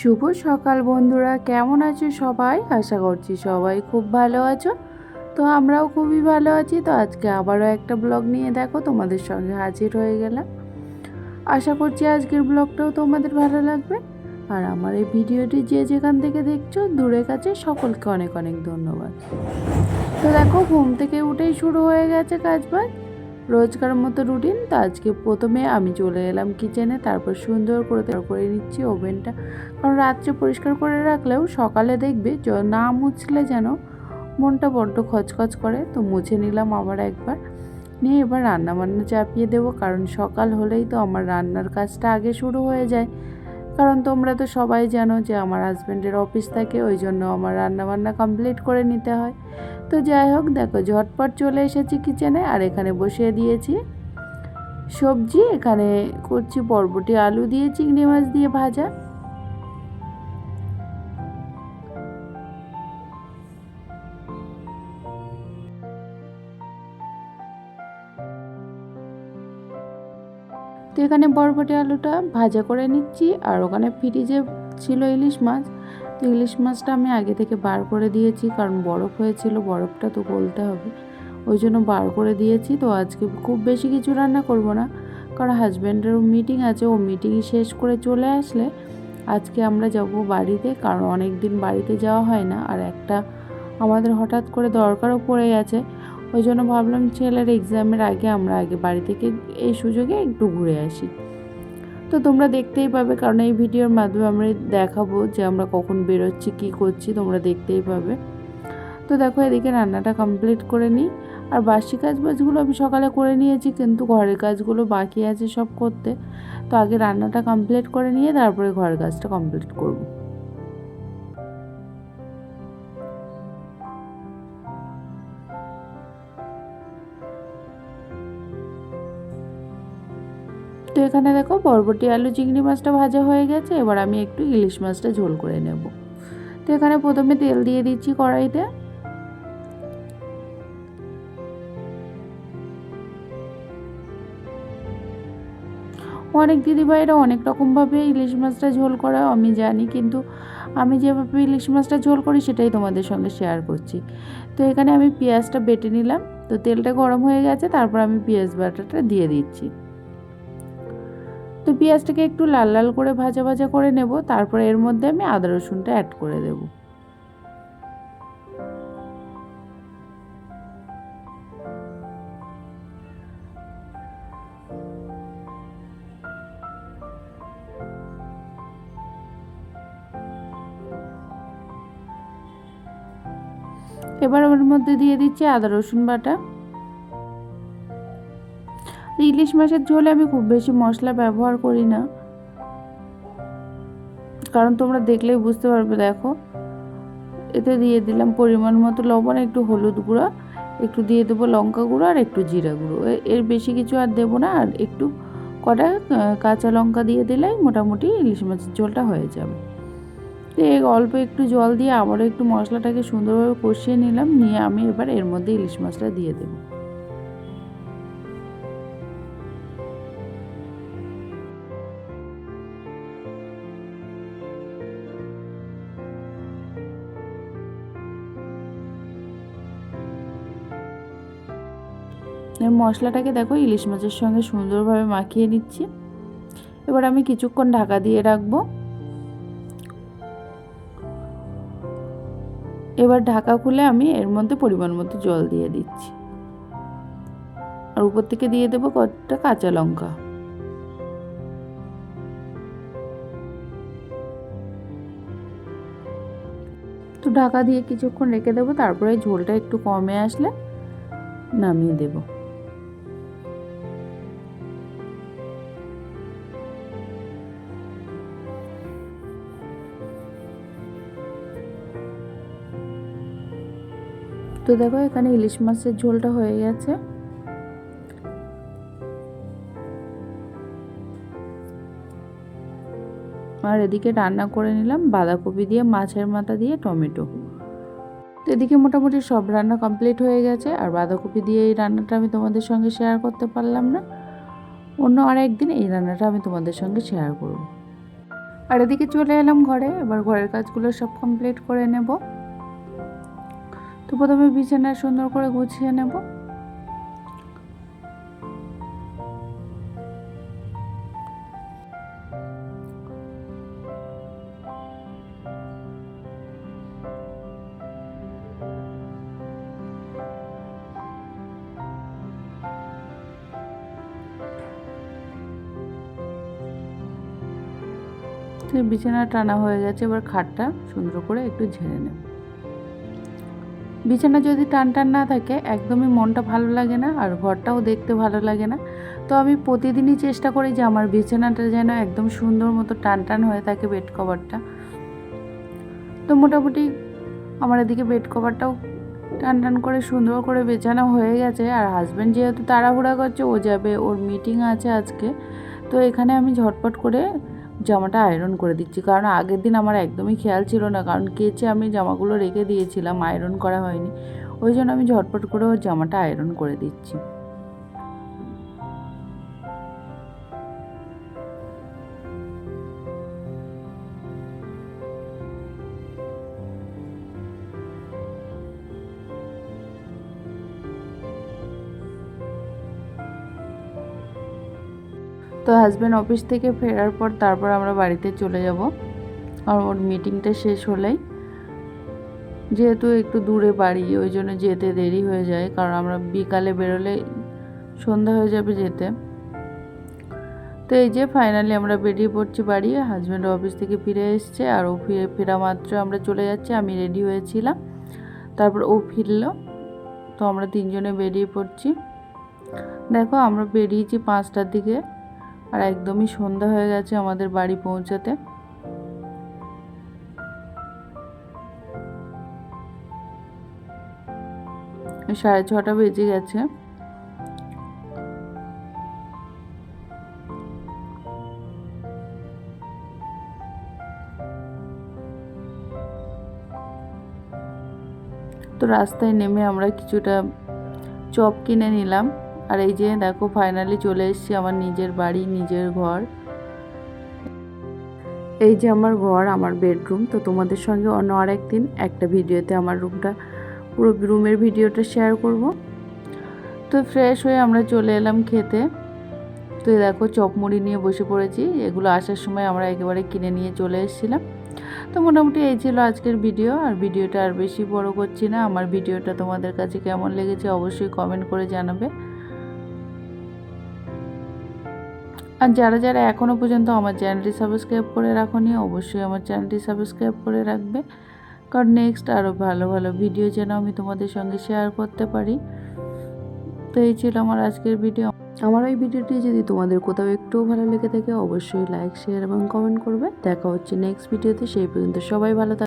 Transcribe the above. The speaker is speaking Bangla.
শুভ সকাল বন্ধুরা, কেমন আছো সবাই? আশা করছি সবাই খুব ভালো আছো। তো আমরাও খুবই ভালো আছি। তো আজকে আবারও একটা ব্লগ নিয়ে দেখো, তোমাদের সঙ্গে হাজির হয়ে গেলাম। আশা করছি আজকের ব্লগটাও তোমাদের ভালো লাগবে। আর আমার এই ভিডিওটি যে যেখান থেকে দেখছ দূরে কাছে, সকলকে অনেক অনেক ধন্যবাদ। তো দেখো, ঘুম থেকে উঠেই শুরু হয়ে গেছে কাজ বাজ রোজকার মতো রুটিন। তো আজকে প্রথমে আমি চলে এলাম কিচেনে, তারপর সুন্দর করে তৈরি করে নিচ্ছি ওভেনটা। কারণ রাত্রে পরিষ্কার করে রাখলেও সকালে দেখবে না মুছলে যেন মনটা বড্ড খচখচ করে। তো মুছে নিলাম আবার একবার। নিয়ে এবার রান্না বান্না চাপিয়ে দেবো, কারণ সকাল হলেই তো আমার রান্নার কাজটা আগে শুরু হয়ে যায়। কারণ তোমরা তো সবাই জানো যে আমার হাজব্যান্ডের অফিস থাকে, ওই জন্য আমার রান্নাবান্না কমপ্লিট করে নিতে হয়। তো যাই হোক, দেখো, ঝটপট চলে এসেছি কিচেনে আর এখানে বসিয়ে দিয়েছি সবজি। এখানে করছি বরবটি, আলু দিয়ে চিংড়ি মাছ দিয়ে ভাজা। এখানে বরবটি আলুটা ভাজা করে নিচ্ছি আর ওখানে ফ্রিজে ছিল ইলিশ মাছ। তো ইলিশ মাছটা আমি আগে থেকে বার করে দিয়েছি কারণ বরফ হয়েছিল, বরফটা তো গলতে হবে। ওই জন্য বার করে দিয়েছি। তো আজকে খুব বেশি কিছু রান্না করব না, কারণ হাজব্যান্ডেরও মিটিং আছে, ও মিটিং শেষ করে চলে আসলে আজকে আমরা যাব বাড়িতে কারণ অনেক দিন বাড়িতে যাওয়া হয় না। আর একটা আমাদের হঠাৎ করে দরকারও পড়ে গেছে। ওই জন্য ভাবলাম ছেলের এক্সামের আগে আমরা আগে বাড়ি থেকে এই সুযোগে একটু ঘুরে আসি। তো তোমরা দেখতেই পাবে, কারণ এই ভিডিওর মাধ্যমে আমরা দেখাবো যে আমরা কখন বেরোচ্ছি, কী করছি, তোমরা দেখতেই পাবে। তো দেখো, এদিকে রান্নাটা কমপ্লিট করে নিই। আর বাসি কাজ বাজগুলো আমি সকালে করে নিয়েছি, কিন্তু ঘরের কাজগুলো বাকি আছে সব করতে। তো আগে রান্নাটা কমপ্লিট করে নিয়ে তারপরে ঘরের কাজটা কমপ্লিট করব। এখানে দেখো বরবটি, আলু, চিংড়ি মাছটা ভাজা হয়ে গেছে। এবার আমি একটু ইলিশ মাছটা ঝোল করে নেব। তো এখানে প্রথমে তেল দিয়ে দিচ্ছি কড়াইতে। অনেক দিদিভাইরা অনেক রকমভাবে ইলিশ মাছটা ঝোল করা আমি জানি, কিন্তু আমি যেভাবে ইলিশ মাছটা ঝোল করি সেটাই তোমাদের সঙ্গে শেয়ার করছি। তো এখানে আমি পেঁয়াজটা বেটে নিলাম। তো তেলটা গরম হয়ে গেছে, তারপর আমি পেঁয়াজ বাটাটা দিয়ে দিচ্ছি। তো পেঁয়াজটাকে একটু লাল লাল করে ভাজা ভাজা করে নেব, তারপরে এর মধ্যে আমি আদা রসুনটা অ্যাড করে দেব। এবার ওর মধ্যে দিয়ে দিচ্ছি আদা রসুন বাটা। ইলিশ মাছের ঝোলে আমি খুব বেশি মশলা ব্যবহার করি না। কারণ তোমরা দেখলেই বুঝতে পারবে, দেখো। এতে দিয়ে দিলাম পরিমাণ মতো লবণ, একটু হলুদ গুঁড়া, একটু দিয়ে দেবো লঙ্কা গুঁড়ো আর একটু জিরা গুঁড়ো। এর বেশি কিছু আর দেবো না, আর একটু কটা কাঁচা লঙ্কা দিয়ে দিলেই মোটামুটি ইলিশ মাছের ঝোলটা হয়ে যাবে। তো এই অল্প একটু জল দিয়ে আবারও একটু মশলাটাকে সুন্দরভাবে কষিয়ে নিলাম, নিয়ে আমি এবার এর মধ্যে ইলিশ মাছটা দিয়ে দেবো। মশলাটাকে দেখো ইলিশ মাছের সঙ্গে সুন্দরভাবে মাখিয়ে নিচ্ছি। এবার আমি কিছুক্ষণ ঢাকা দিয়ে রাখব। এবার ঢাকা খুলে আমি এর মধ্যে পরিমাণ মতো জল দিয়ে দিচ্ছি। আর উপর থেকে দিয়ে দেবো কতটা কাঁচা লঙ্কা। তো ঢাকা দিয়ে কিছুক্ষণ রেখে দেবো, তারপরে ঝোলটা একটু কমে আসলে নামিয়ে দেবো। তো দেখো এখানে ইলিশ মাছের ঝোলটা হয়ে গেছে। আর এদিকে রান্না করে নিলাম বাঁধাকপি দিয়ে, মাছের মাথা দিয়ে, টমেটো। তো এদিকে মোটামুটি সব রান্না কমপ্লিট হয়ে গেছে, আর বাঁধাকপি দিয়ে এই রান্নাটা আমি তোমাদের সঙ্গে শেয়ার করতে পারলাম না। অন্য আর একদিন এই রান্নাটা আমি তোমাদের সঙ্গে শেয়ার করব। আর এদিকে চলে এলাম ঘরে, এবার ঘরের কাজগুলো সব কমপ্লিট করে নেব। তো প্রথমে বিছানা সুন্দর করে গুছিয়ে নেব। বিছানা টানা হয়ে গেছে, এবার খাটটা সুন্দর করে একটু ঝেড়ে নেব। বিছানা যদি টান টান না থাকে, একদমই মনটা ভালো লাগে না আর ঘরটাও দেখতে ভালো লাগে না। তো আমি প্রতিদিনই চেষ্টা করি যে আমার বিছানাটা যেন একদম সুন্দর মতো টান টান হয়ে থাকে বেড কভারটা তো মোটামুটি আমার এদিকে বেড কভারটাও টান টান করে সুন্দর করে বেছানো হয়ে গেছে। আর হাজব্যান্ড যেহেতু তাড়াহুড়া করছে, ও যাবে, ওর মিটিং আছে আজকে। তো এখানে আমি ঝটপট করে জামাটা আয়রন করে দিচ্ছি। কারণ আগের দিন আমার একদমই খেয়াল ছিল না, কারণ কেচে আমি জামাগুলো রেখে দিয়েছিলাম আয়রন করা হয়নি। ওই জন্য আমি ঝটপট করে ওর জামাটা আয়রন করে দিচ্ছি। তো হাজব্যান্ড অফিস থেকে ফেরার পর তারপর আমরা বাড়িতে চলে যাব। আর ওর মিটিংটা শেষ হলেই যেহেতু একটু দূরে বাড়ি, ওই জন্য যেতে দেরি হয়ে যায়। কারণ আমরা বিকালে বেরোলে সন্ধ্যা হয়ে যাবে যেতে। তো এই যে ফাইনালি আমরা বেরিয়ে পড়ছি বাড়ি হাজব্যান্ড অফিস থেকে ফিরে এসছে। আর ও ফিরে, ফেরা মাত্র আমরা চলে যাচ্ছি। আমি রেডি হয়েছিলাম। তারপর ও ফিরল। তো আমরা তিনজনে বেরিয়ে পড়ছি। দেখো আমরা বেরিয়েছি পাঁচটার দিকে। আর একদমই সন্ধ্যা হয়ে গেছে আমাদের বাড়ি পৌঁছাতে। সাড়ে ছটা বেজে গেছে। তো রাস্তায় নেমে আমরা কিছুটা চপ কিনে নিলাম। আর এই যে দেখো ফাইনালি চলে এসেছি আমার নিজের বাড়ি, নিজের ঘর। এই যে আমার ঘর, আমার বেডরুম তো তোমাদের সঙ্গে অন্য আরেক দিন একটা ভিডিওতে আমার রুমটা পুরো রুমের ভিডিওটা শেয়ার করব। তো ফ্রেশ হয়ে আমরা চলে এলাম খেতে। তো দেখো চপ মুড়ি নিয়ে বসে পড়েছি, এগুলো আসার সময় আমরা একেবারে কিনে নিয়ে চলে এসেছিলাম। তো মোটামুটি এই ছিল আজকের ভিডিও, আর ভিডিওটা আর বেশি বড় করছি না। আমার ভিডিওটা তোমাদের কাছে কেমন লেগেছে অবশ্যই কমেন্ট করে জানাবে। আর যারা যারা এখনও পর্যন্ত আমার চ্যানেলটি সাবস্ক্রাইব করে রাখনি, অবশ্যই আমার চ্যানেলটি সাবস্ক্রাইব করে রাখবে। কারণ নেক্সট আরও ভালো ভালো ভিডিও যেন আমি তোমাদের সঙ্গে শেয়ার করতে পারি। তো এই ছিল আমার আজকের ভিডিও আমার ওই ভিডিওটি যদি তোমাদের কোথাও একটুও ভালো লেগে থাকে, অবশ্যই লাইক শেয়ার এবং কমেন্ট করবে। দেখা হচ্ছে নেক্সট ভিডিওতে সেই পর্যন্ত সবাই ভালো